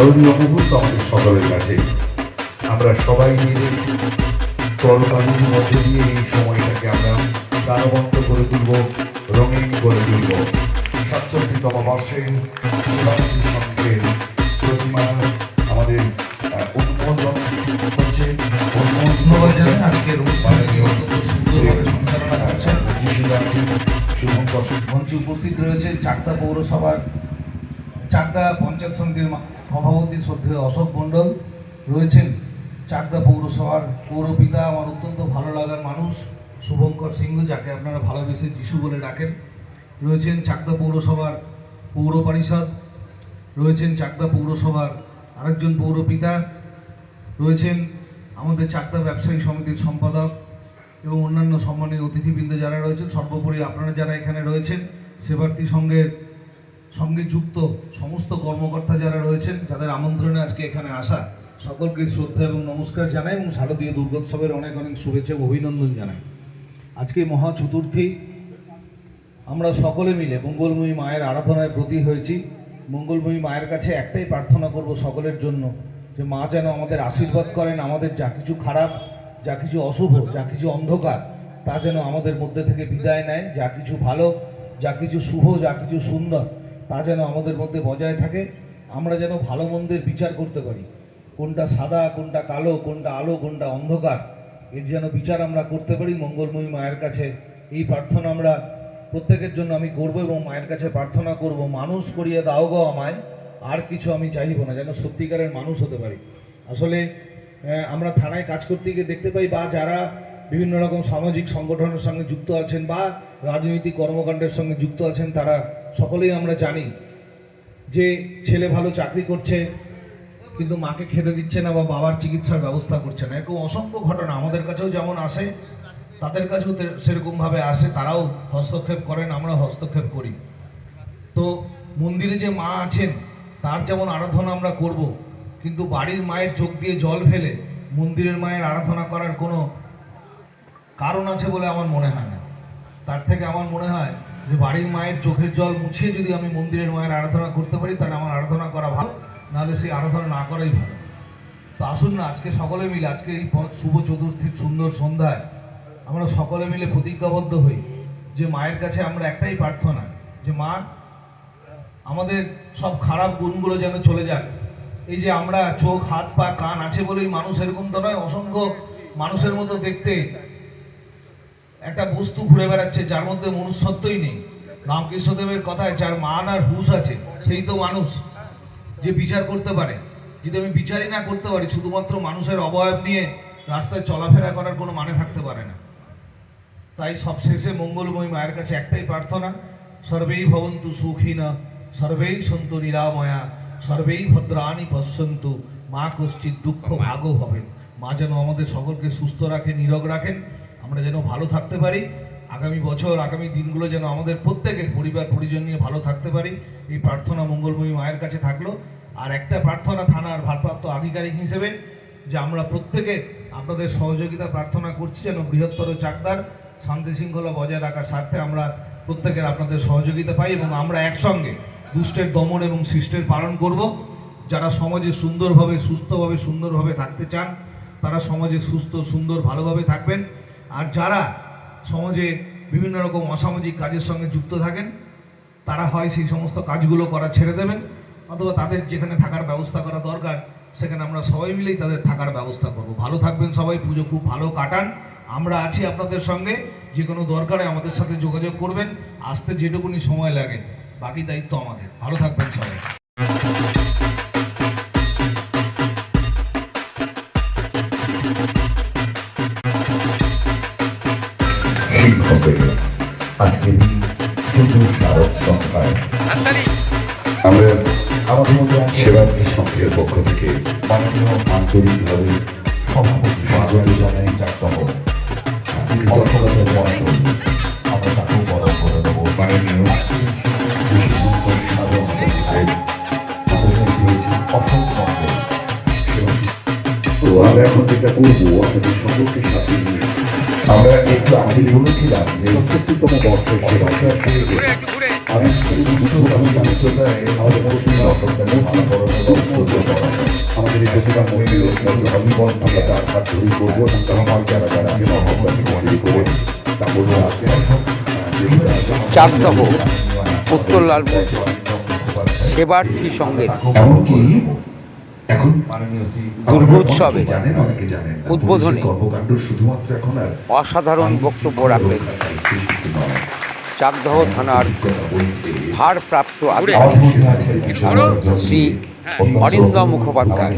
স্মরণীয় মুহূর্ত আমাদের সকলের কাছে। আমরা সবাই মিলে করোনার মধ্যে দিয়ে এই সময়টাকে আমরা প্রাণবন্ত করে তুলব রঙিন করে তুলব। সাতষট্টিতম বর্ষে শিবাজী সংঘের প্রতিমা আমাদের উন্মোচন হচ্ছে। ধন্যবাদ জানাই আজকের অনুষ্ঠানে সুন্দরভাবে সঞ্চালনা করছেন শুভঙ্কর মঞ্চে উপস্থিত রয়েছেন চাকদা পৌরসভার চাকদা পঞ্চায়েত সমিতির সভাপতি শ্রদ্ধেয় অশোক মণ্ডল রয়েছেন। চাকদা পৌরসভার পৌরপিতা, আমার অত্যন্ত ভালো লাগার মানুষ, শুভঙ্কর সিংহ, যাকে আপনারা ভালোবেসে যিশু বলে ডাকেন। রয়েছেন চাকদা পৌরসভার পৌর পরিষদ, রয়েছেন চাকদা পৌরসভার আরেকজন পৌরপিতা, রয়েছেন আমাদের চাকদা ব্যবসায়ী সমিতির সম্পাদক এবং অন্যান্য সম্মানীয় অতিথিবৃন্দ যারা রয়েছেন, সর্বোপরি আপনারা যারা এখানে রয়েছেন, সেবার্থী সংঘের সঙ্গে যুক্ত সমস্ত কর্মকর্তা যারা রয়েছেন, যাদের আমন্ত্রণে আজকে এখানে আসা, সকলকে শ্রদ্ধা এবং নমস্কার জানাই এবং শারদীয় দুর্গোৎসবের অনেক অনেক শুভেচ্ছা অভিনন্দন জানাই। আজকে মহা চতুর্থী। আমরা সকলে মিলে মঙ্গলময়ী মায়ের আরাধনায় ব্রতী হয়েছি। মঙ্গলময়ী মায়ের কাছে একটাই প্রার্থনা করব সকলের জন্য, যে মা যেন আমাদের আশীর্বাদ করেন, আমাদের যা কিছু খারাপ, যা কিছু অশুভ, যা কিছু অন্ধকার, তা যেন আমাদের মধ্যে থেকে বিদায় নেয়। যা কিছু ভালো, যা কিছু শুভ, যা কিছু সুন্দর তা যেন আমাদের মধ্যে বজায় থাকে। আমরা যেন ভালো মন্দের বিচার করতে পারি। কোনটা সাদা, কোনটা কালো, কোনটা আলো, কোনটা অন্ধকার, এর যেন বিচার আমরা করতে পারি। মঙ্গলময়ী মায়ের কাছে এই প্রার্থনা আমরা প্রত্যেকের জন্য আমি করব এবং মায়ের কাছে প্রার্থনা করব, মানুষ করিয়ে দাও গো আমায়, আর কিছু আমি চাইব না, যেন সত্যিকারের মানুষ হতে পারি। আসলে আমরা থানায় কাজ করতে গিয়ে দেখতে পাই বা যারা বিভিন্ন রকম সামাজিক সংগঠনের সঙ্গে যুক্ত আছেন বা রাজনৈতিক কর্মকাণ্ডের সঙ্গে যুক্ত আছেন তারা, সকলেই আমরা জানি যে ছেলে ভালো চাকরি করছে, কিন্তু মাকে খেতে দিচ্ছে না বা বাবার চিকিৎসার ব্যবস্থা করছে না। এরকম অসংখ্য ঘটনা আমাদের কাছেও যেমন আসে, তাদের কাছেও সেরকমভাবে আসে, তারাও হস্তক্ষেপ করেন আমরা হস্তক্ষেপ করি। তো মন্দিরে যে মা আছেন, তার যেমন আরাধনা আমরা করব, কিন্তু বাড়ির মায়ের চোখ দিয়ে জল ফেলে মন্দিরের মায়ের আরাধনা করার কোনো কারণ আছে বলে আমার মনে হয় না। তার থেকে আমার মনে হয় যে বাড়ির মায়ের চোখের জল মুছিয়ে যদি আমি মন্দিরের মায়ের আরাধনা করতে পারি, তাহলে আমার আরাধনা করা ভালো, নাহলে সেই আরাধনা না করাই ভালো। তো আসুন না, আজকে সকলে মিলে, আজকে এই শুভ চতুর্থীর সুন্দর সন্ধ্যায় আমরা সকলে মিলে প্রতিজ্ঞাবদ্ধ হই যে মায়ের কাছে আমরা একটাই প্রার্থনা, যে মা, আমাদের সব খারাপ গুণগুলো যেন চলে যাক। এই যে আমরা চোখ, হাত, পা, কান আছে বলেই মানুষ এরকম তো নয়, অসংখ্য মানুষের মতো দেখতে একটা বস্তু ঘুরে বেড়াচ্ছে, যার মধ্যে মনুষ্যত্বই নেই। রামকৃষ্ণদেবের কথায় যার মান আর হুশ আছে, সেই তো মানুষ যে বিচার করতে পারে। যদি আমি বিচারই না করতে পারি, শুধুমাত্র মানুষের অবয়ব নিয়ে রাস্তায় চলাফেরা করার কোনো মানে থাকতে পারে না। তাই সব শেষে মঙ্গলময় মায়ের কাছে একটাই প্রার্থনা, সর্বেই ভবন্তু সুখিনা, সর্বেই সন্তু নিরাময়া, সর্বেই ভদ্রাণী পশ্যন্তু, মা কশ্চিৎ দুঃখ ভাগ হবেন। মা যেন আমাদের সকলকে সুস্থ রাখেন, নিরোগ রাখেন। আমরা যেন ভালো থাকতে পারি। আগামী বছর, আগামী দিনগুলো যেন আমাদের প্রত্যেকের পরিবার, পরিজন নিয়ে ভালো থাকতে পারি। এই প্রার্থনা মঙ্গলময়ী মায়ের কাছে থাকল। আর একটা প্রার্থনা থানার ভারপ্রাপ্ত আধিকারিক হিসেবে, যে আমরা প্রত্যেকে আপনাদের সহযোগিতা প্রার্থনা করছি যেন বৃহত্তর চাকদার শান্তি শৃঙ্খলা বজায় রাখার স্বার্থে আমরা প্রত্যেকের আপনাদের সহযোগিতা পাই এবং আমরা একসঙ্গে দুষ্টের দমন এবং শিষ্টের পালন করব। যারা সমাজে সুন্দরভাবে, সুস্থভাবে, সুন্দরভাবে থাকতে চান, তারা সমাজে সুস্থ, সুন্দর, ভালোভাবে থাকবেন। আর যারা সমাজে বিভিন্ন রকম অসামাজিক কাজের সঙ্গে যুক্ত থাকেন, তারা হয় সেই সমস্ত কাজগুলো করা ছেড়ে দেবেন, অথবা তাদের যেখানে থাকার ব্যবস্থা করা দরকার, সেখানে আমরা সবাই মিলেই তাদের থাকার ব্যবস্থা করব। ভালো থাকবেন সবাই, পুজো খুব ভালো কাটান। আমরা আছি আপনাদের সঙ্গে, যে কোনো দরকারে আমাদের সাথে যোগাযোগ করবেন, আসতে যেটুকুনি সময় লাগে, বাকি দায়িত্ব আমাদের। ভালো থাকবেন সবাই। আজকের এই সুন্দর শারদ সন্ধ্যায় আমরা আমাদের মধ্যে সেবার্থী সংঘের পক্ষ থেকে মাননীয় আন্তরিকভাবে স্বাগত জানাই চাকতহ অর্থগতের মন্ত্র আমরা তাকেও বরণ করে দেবো মাননীয় আমরা এখন যেটা করব আপনাদের সকলকে সাথে নিয়ে। আমরা একটু আগে বলেছিলাম যে পঁয়ষট্টিতম বর্ষের সেবা আমি উচ্চতায় আমাদের পশ্চিম ভালো আমাদের এই আমরা তার হাত ধরি করব আমরা যে মহব্বতকে করে তারপর আছে চাকদহ উত্তর লালপুর সেবার্থী সঙ্গের। এমনকি এখন দুর্গোৎসবে অনেকে জানেন অনেকে জানেন না। উদ্বোধনে কর্মকাণ্ড শুধুমাত্র এখন আর অসাধারণ বক্তব্য রাখলেন। চাকদহ থানার ভারপ্রাপ্ত আধিকারিক শ্রী অরিন্দম মুখোপাধ্যায়।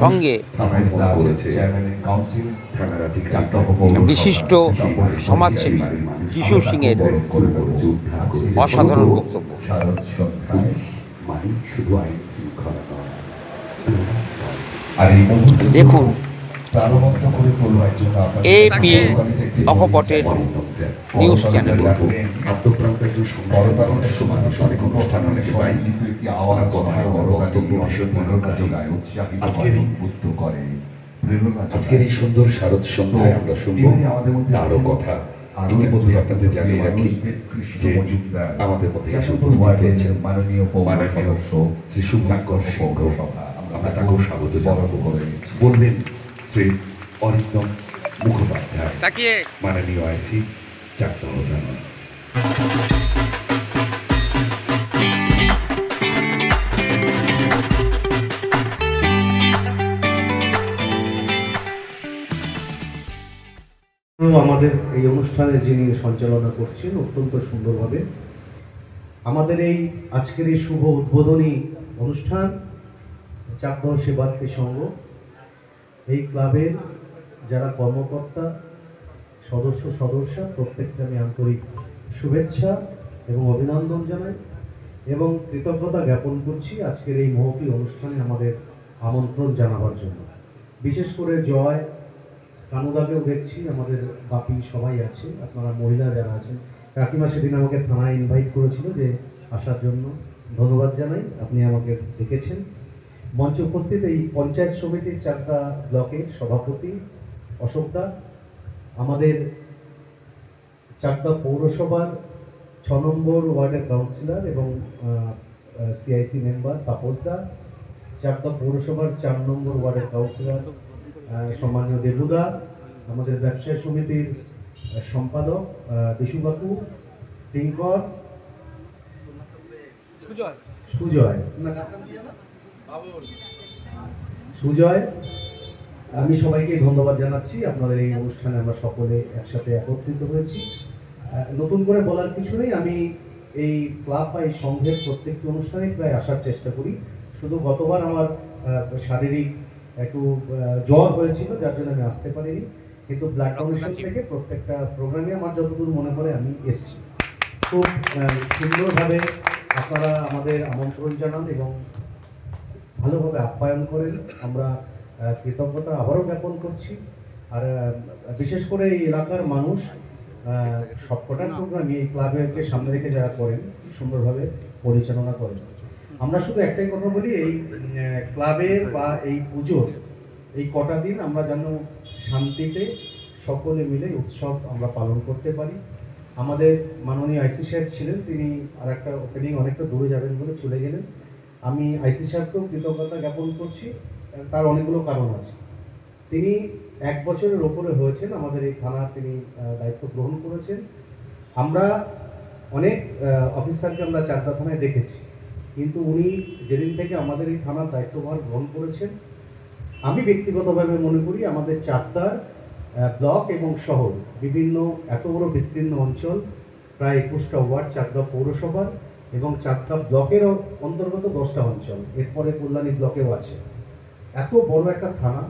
সঙ্গে বিশিষ্ট সমাজসেবী যিশু সিংয়ের অসাধারণ বক্তব্য। শুধু আইন শৃঙ্খলা দেখুন AP অকপটের নিউজ চ্যানেল। আজকের এই- উদ্বুদ্ধ করে প্রেরণা আজকের এই সুন্দর শারদ সন্ধ্যায় আমরা শুনব তারও কথা। ইতিমধ্যে আপনাদের জানিয়ে রাখি যে আমাদের মধ্যে উপস্থিত হয়েছেন মাননীয় সদস্য শ্রী শুভঙ্কর সিংহ। আমরা তাকেও স্বাগত জানাব করে বলবেন শ্রী অরিন্দম মুখোপাধ্যায়। তাকিয়ে। মাননীয় আইসি চাকদহ আমাদের এই অনুষ্ঠানে যিনি সঞ্চালনা করছেন অত্যন্ত সুন্দরভাবে আমাদের এই আজকের এই শুভ উদ্বোধনী অনুষ্ঠান চাকদহ সেবার্থী সংঘ। এই ক্লাবের যারা কর্মকর্তা, সদস্য, সদস্যা, প্রত্যেককে আমি আন্তরিক শুভেচ্ছা এবং অভিনন্দন জানাই এবং কৃতজ্ঞতা জ্ঞাপন করছি আজকের এই মহতি অনুষ্ঠানে আমাদের আমন্ত্রণ জানাবার জন্য। বিশেষ করে জয়, কানুদাকেও দেখছি, আমাদের বাকি সবাই আছে, আপনারা মহিলা যারা আছেন। কাকিমা সেদিন আমাকে থানায় ইনভাইট করেছিল যে আসার জন্য। ধন্যবাদ জানাই, আপনি আমাকে ডেকেছেন মঞ্চে উপস্থিত এই পঞ্চায়েত সমিতির চারটা ব্লকের সভাপতি অশোক দা আমাদের চারটা পৌরসভার ছ নম্বর ওয়ার্ডের কাউন্সিলর এবং সিআইসি মেম্বার তাপস দা চারটা পৌরসভার চার নম্বর ওয়ার্ডের কাউন্সিলর সম্মানীয় দেবুদা আমাদের ব্যবসায়ী সমিতির সম্পাদক আহ, বিশুবাবু টিঙ্কর সুজয়। না, সুজয় আমি সবাইকে ধন্যবাদ জানাচ্ছি। আপনাদের এই অনুষ্ঠানে আমরা সকলে একসাথে একত্রিত হয়েছি। নতুন করে বলার কিছু নেই আমি এই ক্লাব বা এই সংঘের প্রত্যেকটি অনুষ্ঠানে প্রায় আসার চেষ্টা করি। শুধু গতবার আমার শারীরিক একটু জ্বর হয়েছিল যার জন্য আমি আসতে পারিনি। কিন্তু ব্লাড ডোনেশন থেকে প্রত্যেকটা প্রোগ্রামে আমার যতদূর মনে পড়ে আমি এসেছি। খুব সুন্দরভাবে আপনারা আমাদের আমন্ত্রণ জানান এবং ভালোভাবে আপ্যায়ন করেন আমরা কৃতজ্ঞতা আবারও জ্ঞাপন করছি। আর বিশেষ করে এই এলাকার মানুষ সবকটা প্রোগ্রামই এই ক্লাবেকে সামনে রেখে যারা করেন সুন্দরভাবে পরিচালনা করেন। আমরা শুধু একটাই কথা বলি এই আহ, ক্লাবের বা এই পুজোর এই কটা দিন আমরা যেন শান্তিতে সকলে মিলে উৎসব আমরা পালন করতে পারি। আমাদের মাননীয় আইসি সাহেব ছিলেন তিনি আর একটা ওপেনিং অনেকটা দূরে যাবেন বলে চলে গেলেন। আমি আইসি সাহেবকেও কৃতজ্ঞতা জ্ঞাপন করছি তার অনেকগুলো কারণ আছে। তিনি এক বছরের ওপরে হয়েছেন আমাদের এই থানার তিনি দায়িত্ব গ্রহণ করেছেন। আমরা অনেক অফিসারকে আমরা চাকদা থানায় দেখেছি কিন্তু উনি যেদিন থেকে আমাদের এই থানার দায়িত্বভার গ্রহণ করেছেন আমি ব্যক্তিগতভাবে মনে করি আমাদের চাকদার আহ, ব্লক এবং শহর বিভিন্ন এত বড় বিস্তীর্ণ অঞ্চল প্রায় একুশটা ওয়ার্ড চাকদা পৌরসভার এবং চাকদা ব্লকেরও অন্তর্গত দশটা অঞ্চল। এরপরে কল্যাণী ব্লকেও আছে। এত বড় একটা থানা,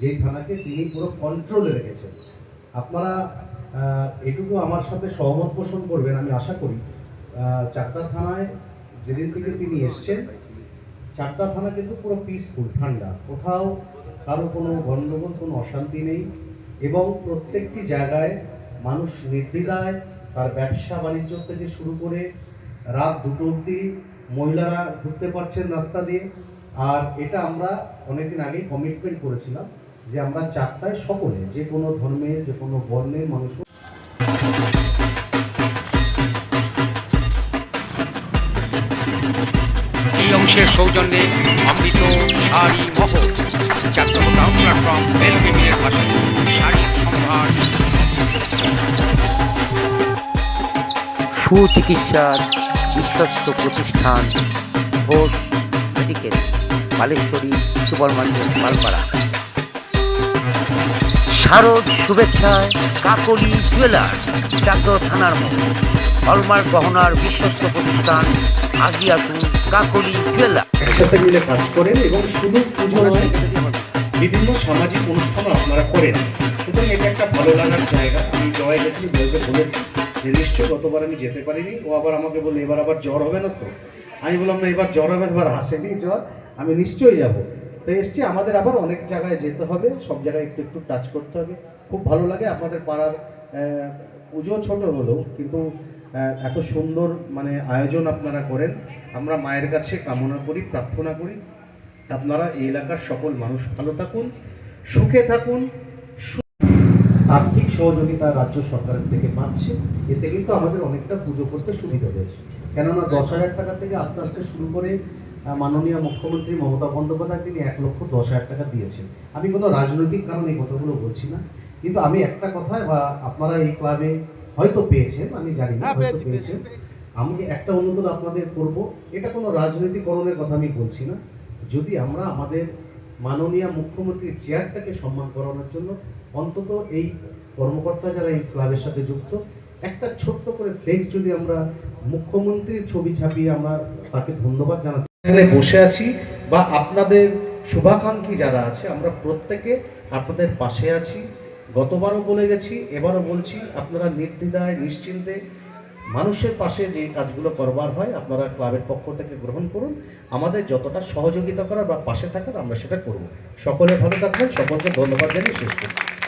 যেই থানাকে তিনি পুরো কন্ট্রোলে রেখেছেন। আপনারা এটুকু আমার সাথে সহমত পোষণ করবেন, আমি আশা করি। চাকদা থানায় যেদিন থেকে তিনি এসছেন চাকদা থানা কিন্তু পুরো পিসফুল ঠান্ডা। কোথাও কারও কোনো গণ্ডগোল, কোনো অশান্তি নেই এবং প্রত্যেকটি জায়গায় মানুষ নির্দ্বিধায় তার ব্যবসা বাণিজ্য থেকে শুরু করে রাত দুটো অবধি মহিলারা ঘুরতে পারছেন রাস্তা দিয়ে। আর এটা আমরা অনেকদিন আগেই কমিটমেন্ট করেছিলাম যে আমরা চারটায় সকলে, যে কোনো ধর্মের যে কোনো বর্ণের মানুষ এই অংশের সৌজন্যে অমৃত শাড়ি মহ। শাড়ি সম্ভার। সুচিকিৎসার বিশ্বস্ত প্রতিষ্ঠান Ghosh medical, Baleshwari super market Malpara. শারদ শুভেচ্ছায় কাকলি জুয়েলার্স, চাকদহ থানার মোড়। হলমার্ক গহনার বিশ্বস্ত প্রতিষ্ঠান আজিয়াতুন কাকলি জুয়েলার্স। একসাথে মিলে কাজ করেন এবং শুধু পুজো বিভিন্ন সামাজিক অনুষ্ঠানও আপনারা করেন। সুতরাং এটা একটা ভালো লাগার জায়গা। আমি জয় গেছি বলতে বলেছি। নিশ্চয় গতবার আমি যেতে পারিনি। ও আবার আমাকে বলল, এবার আবার জ্বর হবে না তো? আমি বললাম, না, এবার জ্বর হবে এবার আসেনি জ্বর। আমি নিশ্চয়ই যাব। তো এসছি, আমাদের আবার অনেক জায়গায় যেতে হবে, সব জায়গায় একটু একটু টাচ করতে হবে। খুব ভালো লাগে আপনাদের পাড়ার পুজো ছোট হলেও, কিন্তু এত সুন্দর মানে আয়োজন আপনারা করেন। আমরা মায়ের কাছে কামনা করি, প্রার্থনা করি। আপনারা এই এলাকার সকল মানুষ ভালো থাকুন, সুখে থাকুন। আর্থিক সহযোগিতা রাজ্য সরকারের থেকে পাচ্ছে। এতে কিন্তু আমাদের অনেকটা পুজো করতে সুবিধা হয়েছে। কেননা দশ হাজার টাকা থেকে আস্তে আস্তে শুরু করে মাননীয় মুখ্যমন্ত্রী মমতা বন্দ্যোপাধ্যায় তিনি এক লক্ষ দশ হাজার টাকা দিয়েছেন। আমি কোনো রাজনৈতিক কারণে এই কথাগুলো বলছি না। কিন্তু আমি একটা কথা বা আপনারা এই ক্লাবে হয়তো পেয়েছেন আমি জানি না হয়তো পেয়েছেন। আমি একটা অনুরোধ আপনাদের করব এটা কোনো রাজনৈতিকরণের কথা আমি বলছি না। যদি আমরা আমাদের মাননীয় মুখ্যমন্ত্রীর চেয়ারটাকে সম্মান করানোর জন্য অন্তত এই কর্মকর্তা যারা এই ক্লাবের সাথে যুক্ত, একটা ছোট্ট করে ফ্লেক্স যদি আমরা মুখ্যমন্ত্রীর ছবি ছাপিয়ে আমরা তাকে ধন্যবাদ জানাতে এখানে বসে আছি বা আপনাদের শুভাকাঙ্ক্ষী যারা আছে, আমরা প্রত্যেকে আপনাদের পাশে আছি। গতবারও বলে গেছি, এবারও বলছি, আপনারা নির্দ্বিধায়, নিশ্চিন্তে মানুষের পাশে যে কাজগুলো করবার হয়, আপনারা ক্লাবের পক্ষ থেকে গ্রহণ করুন। আমাদের যতটা সহযোগিতা করার বা পাশে থাকার আমরা সেটা করব। সকলে ভালো থাকবেন। সকলকে ধন্যবাদ জানিয়ে শেষ করছি।